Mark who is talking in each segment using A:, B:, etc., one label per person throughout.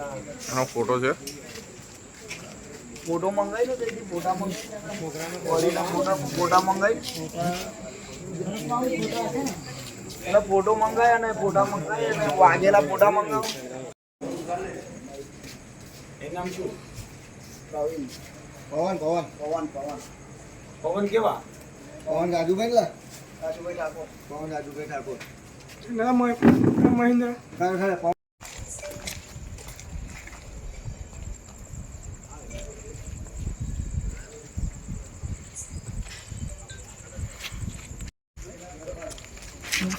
A: આનો ફોટો છે?
B: ફોટો મંગાવી લો તેથી ફોટા મંગાવી બોડીના ફોટા ફોટા મંગાવી એટલે ફોટો મંગાય અને ફોટા મંગાય અને વાગેલા ફોટા મંગાવો. એ નામ શું? પ્રવીણ.
C: પવન પવન.
B: પવન પવન. પવન કેવા?
C: પવન રાજુભાઈ લા.
B: રાજુભાઈ ઠાકોર.
C: પવન રાજુભાઈ ઠાકોર.
D: મહેન્દ્ર.
C: ખરે ખરે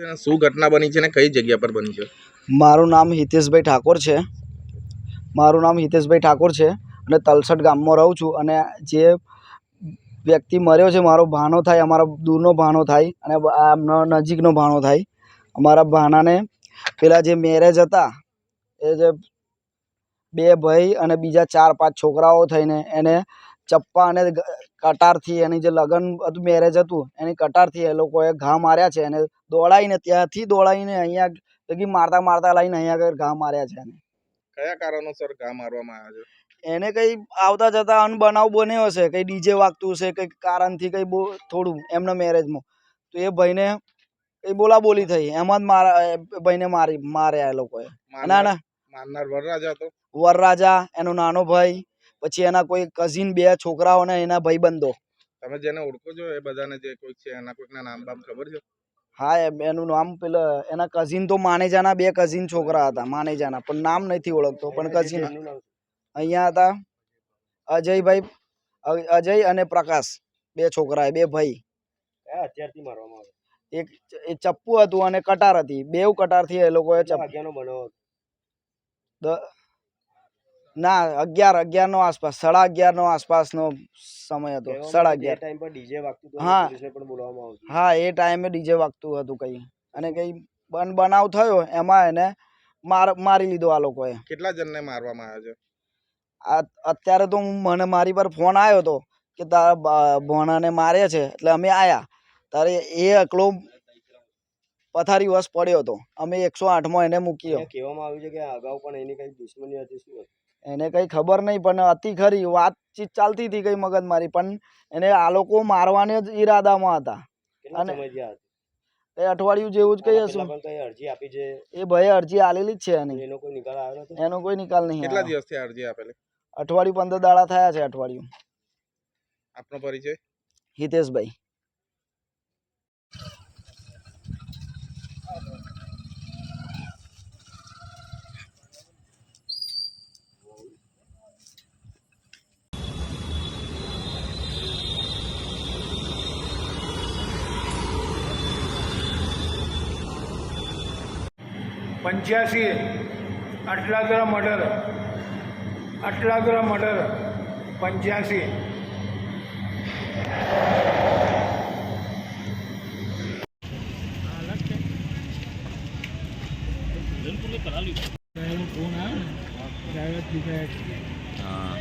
A: શું ઘટના બની છે ને કઈ જગ્યા પર બની છે?
B: મારું નામ હિતેશભાઈ ઠાકોર છે. મારું નામ હિતેશભાઈ ઠાકોર છે અને તલસટ ગામમાં રહું છું અને જે વ્યક્તિ મર્યો છે, મારો ભાણો થાય, અમારા દૂરનો ભાણો થાય અને આ એમનો નજીકનો ભાણો થાય. અમારા ભાણાને પેલા જે મેરેજ હતા, એ જે બે ભાઈ અને બીજા ચાર પાંચ છોકરાઓ થઈને એને ચપ્પા અને કટારથી એની જે લગ્ન હતું મેરેજ હતું એની કટારથી એ લોકોએ ઘા માર્યા છે અને દોડાઈને ત્યાંથી દોડાઈને અહીંયા લગી મારતા મારતા લઈને અહીંયા આગળ ઘા માર્યા છે એને.
A: કયા કારણોસર ઘા મારવામાં આવ્યા છે?
B: એને કઈ આવતા જતા અનબનાવ બન્યો હશે કઈ ડીજે વાગતું હશે કઈ કારણથી કઈ બહુ થોડું એમના મેરેજમાં તો એ ભાઈને કઈ બોલા બોલી થઈ એમાં જ મારા ભાઈને મારી માર્યા એ લોકોએ. ના ના.
A: મારનાર વરરાજા હતો
B: વરરાજા એનો નાનો ભાઈ પછી એના કોઈ કઝિન બે છોકરાઓ ને એના ભાઈબંધો.
A: તમે જેને ઓળખો છો એ બધાને જે કોઈક છે એના કોઈકના નામ બામ ખબર છે?
B: હા એનું નામ પેલા એના કઝિન તો માનેજાના બે કઝિન છોકરા હતા માનેજાના પણ નામ નથી ઓળખતો પણ કઝિન અહીંયા હતા અજયભાઈ અજય અને પ્રકાશ બે છોકરા બે ભાઈ.
D: હથિયારથી મારવામાં આવે?
B: એક એ ચપ્પુ હતું અને કટાર હતી બેવ કટારથી એ લોકોએ ચપ્પુ
D: વાગ્યાનો બનાવ
B: દ- ના અગિયાર અગિયાર નો આસપાસ સાડા અગિયાર નો આસપાસનો સમય હતો સાડા અગિયાર.
D: ટાઈમ પર ડીજે વાગતું
B: હા.
D: પોલીસને પણ બોલાવવામાં આવતું
B: હા એ ટાઈમે ડીજે વાગતું હતું કઈ. અને કઈ બન બનાવ થયો એમાં એને માર મારી લીધો આ લોકોએ.
A: કેટલા જણને મારવામાં આવ્યા છે?
B: આ અત્યારે તો હું- મને મારી પર ફોન આવ્યો હતો કે તારા ભોણાને મારે છે એટલે અમે આયા. તારે એ એકલો પથારી વસ પડ્યો હતો. અમે એકસો આઠમાં એને મૂક્યો.
D: કહેવામાં આવ્યું છે કે અગાઉ પણ એની કઈ દુશ્મની હતી શું હતું?
B: એને કઈ ખબર નહીં પણ હતી ખરી વાતચીત ચાલતી હતી કઈ મગજમારી પણ એને આ લોકો મારવાને જ ઈરાદામાં હતા. અને- કઈ અઠવાડિયું જેવું જ કઈ હશું?
D: પહેલા પણ કઈ અરજી આપી છે?
B: એ ભાઈ અરજી આલેલી જ છે એની.
D: એનો કોઈ નિકાલ આવ્યો નથી
B: એનો કોઈ નિકાલ નહીં
A: કેટલા. દિવસથી અરજી આપેલી?
B: અઠવાડિયું પંદર દાડા થયા છે અઠવાડિયું.
A: આપનો પરિચય?
B: હિતેશભાઈ.
E: પંચ્યાસી અટલાદરા મર્ડર અટલાદરા મર્ડર પંચ્યાસી.
F: અ,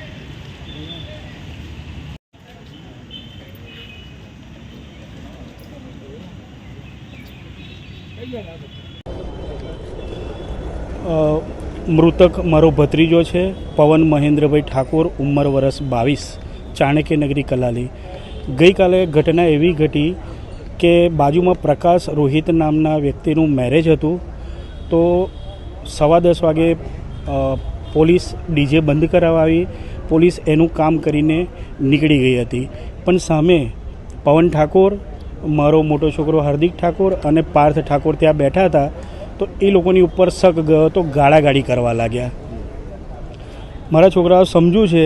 F: મૃતક મારો ભત્રીજો છે, પવન મહેન્દ્રભાઈ ઠાકોર, ઉંમર વરસ બાવીસ, ચાણક્ય નગરી કલાલી. ગઈકાલે ઘટના એવી ઘટી કે બાજુમાં પ્રકાશ રોહિત નામના વ્યક્તિનું મેરેજ હતું. તો સવા દસ વાગે પોલીસ ડીજે બંધ કરાવવા આવી. પોલીસ એનું કામ કરીને નીકળી ગઈ હતી. પણ સામે પવન ઠાકોર, મારો મોટો છોકરો હાર્દિક ઠાકોર અને પાર્થ ઠાકોર ત્યાં બેઠા હતા. તો એ લોકોની ઉપર શક ગયો તો ગાળાગાળી કરવા લાગ્યા. મારા છોકરાઓ સમજુ છે,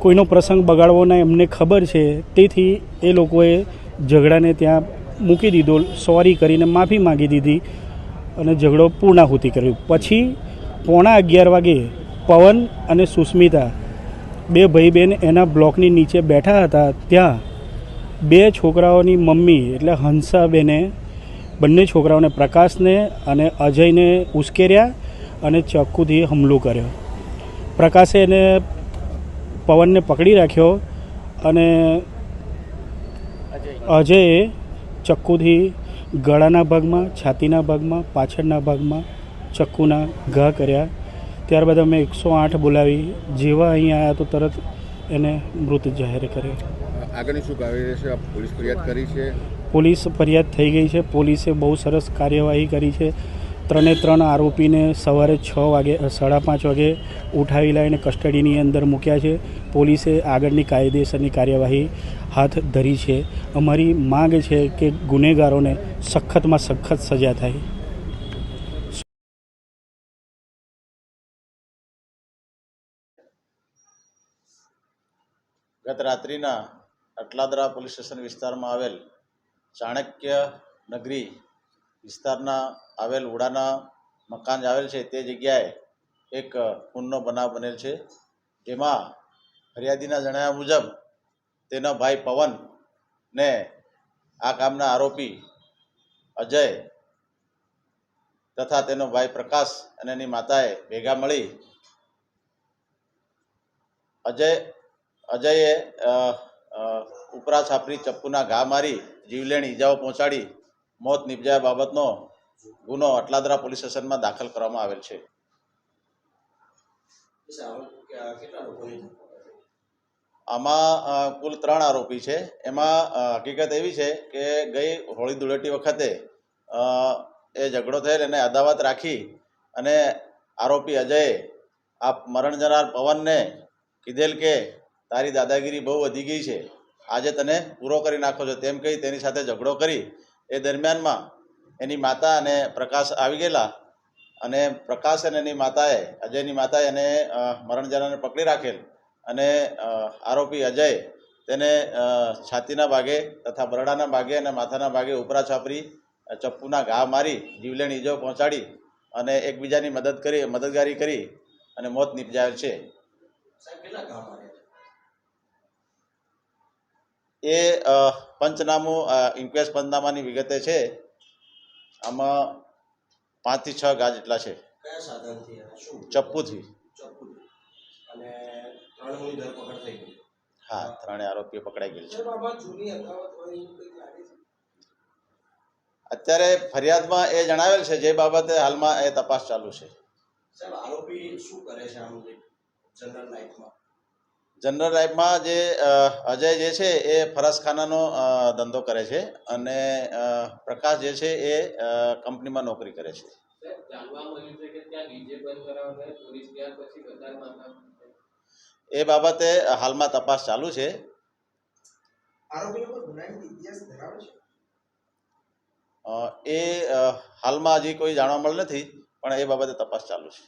F: કોઈનો પ્રસંગ બગાડવો ના એમને ખબર છે, તેથી એ લોકોએ ઝઘડાને ત્યાં મૂકી દીધો, સોરી કરીને માફી માગી દીધી અને ઝઘડો પૂર્ણાહુતિ કર્યું. પછી પોણા અગિયાર વાગે પવન અને સુસ્મિતા બે ભાઈ બહેન એના બ્લોકની નીચે બેઠા હતા. ત્યાં બે છોકરાઓની મમ્મી એટલે હંસાબેને બંને છોકરાઓને પ્રકાશને અને અજયને ઉશ્કેર્યા અને ચક્કુથી હુમલો કર્યો. પ્રકાશે એને પવનને પકડી રાખ્યો અને અજયે ચક્કુથી ગળાના ભાગમાં, છાતીના ભાગમાં, પાછળના ભાગમાં ચક્કુના ઘા કર્યા. ત્યારબાદ અમે એકસો આઠ બોલાવી. જેવા અહીં આવ્યા તો તરત એને મૃત જાહેર કર્યો.
A: આગળની શું કાર્યવાહી રહેશે? પોલીસ ફરિયાદ કરી છે?
F: પોલીસ ફરિયાદ થઈ ગઈ છે. પોલીસે બહુ સરસ કાર્યવાહી કરી છે. ત્રણે ત્રણ આરોપીને સવારે છ વાગે સાડા પાંચ વાગે ઉઠાવી લાવીને કસ્ટડીની અંદર મૂક્યા છે. પોલીસે આગળની કાયદેસરની કાર્યવાહી હાથ ધરી છે. અમારી માંગ છે કે ગુનેગારોને સખતમાં સખત સજા થાય.
G: ગત રાત્રિના અટલાદરા પોલીસ સ્ટેશન વિસ્તારમાં આવેલ ચાણક્ય નગરી વિસ્તારના આવેલ ઉડાના મકાન જે આવેલ છે તે જગ્યાએ એક ખૂનનો બનાવ બનેલ છે. જેમાં ફરિયાદીના જણાવ્યા મુજબ તેનો ભાઈ પવન ને આ કામના આરોપી અજય તથા તેનો ભાઈ પ્રકાશ અને એની માતાએ ભેગા મળી અજય, અજયે ઉપરા છાપરી ચપ્પુના ઘા મારી જીવલેણ ઈજાઓ પહોંચાડી મોત નિપજાયા બાબતનો ગુનો અટલાદરા પોલીસ સ્ટેશનમાં દાખલ કરવામાં આવેલ છે. આમાં કુલ ત્રણ આરોપી છે. એમાં હકીકત એવી છે કે ગઈ હોળી ધૂળેટી વખતે એ ઝઘડો થયેલ એને અદાવત રાખી અને આરોપી અજયે આ મરણ જનાર પવનને કીધેલ કે તારી દાદાગીરી બહુ વધી ગઈ છે. આજે તને પૂરો કરી નાખો છો. તેમ કહી તેની સાથે ઝઘડો કરી. એ દરમિયાનમાં એની માતા અને પ્રકાશ આવી ગયેલા. અને પ્રકાશ અને એની માતાએ, અજયની માતાએ એને મરણજાનાને પકડી રાખેલ. અને આરોપી અજય તેને છાતીના ભાગે તથા બરડાના ભાગે અને માથાના ભાગે ઉપરા છાપરી ચપ્પુના ઘા મારી જીવલેણ ઈજો પહોંચાડી અને એકબીજાની મદદ કરી, મદદગારી કરી અને મોત નિપજાયેલ છે. એ પંચનામું ઇન્ક્વેસ્ટ પંચનામાની વિગતે છે. આમાં પાંચથી છ ગાજ જેટલા છે. ચપ્પુથી. હા ત્રણેય આરોપીઓ પકડાઈ ગયેલ છે. અત્યારે ફરિયાદમાં એ જણાવેલ છે જે બાબતે હાલમાં એ તપાસ ચાલુ છે.
D: આરોપી શું કરે છે જનરલ લાઈફમાં
G: જનરલ લાઈફમાં જે અજય જે છે એ ફરસખાનાનો ધંધો કરે છે અને પ્રકાશ જે છે એ કંપનીમાં નોકરી કરે છે.
H: જાણવા મળ્યું છે કે ત્યાં ડીજે બંધ કરાવતા પોલીસ ત્યાર પછી વધારે માત્રામાં
G: એ બાબતે હાલમાં તપાસ ચાલુ છે.
C: આરોપીનો કોઈ ગુનાહિત ઇતિહાસ ધરાવે છે?
G: અ, એ હાલમાં હજી કોઈ જાણવા મળે નથી પણ એ બાબતે તપાસ ચાલુ છે.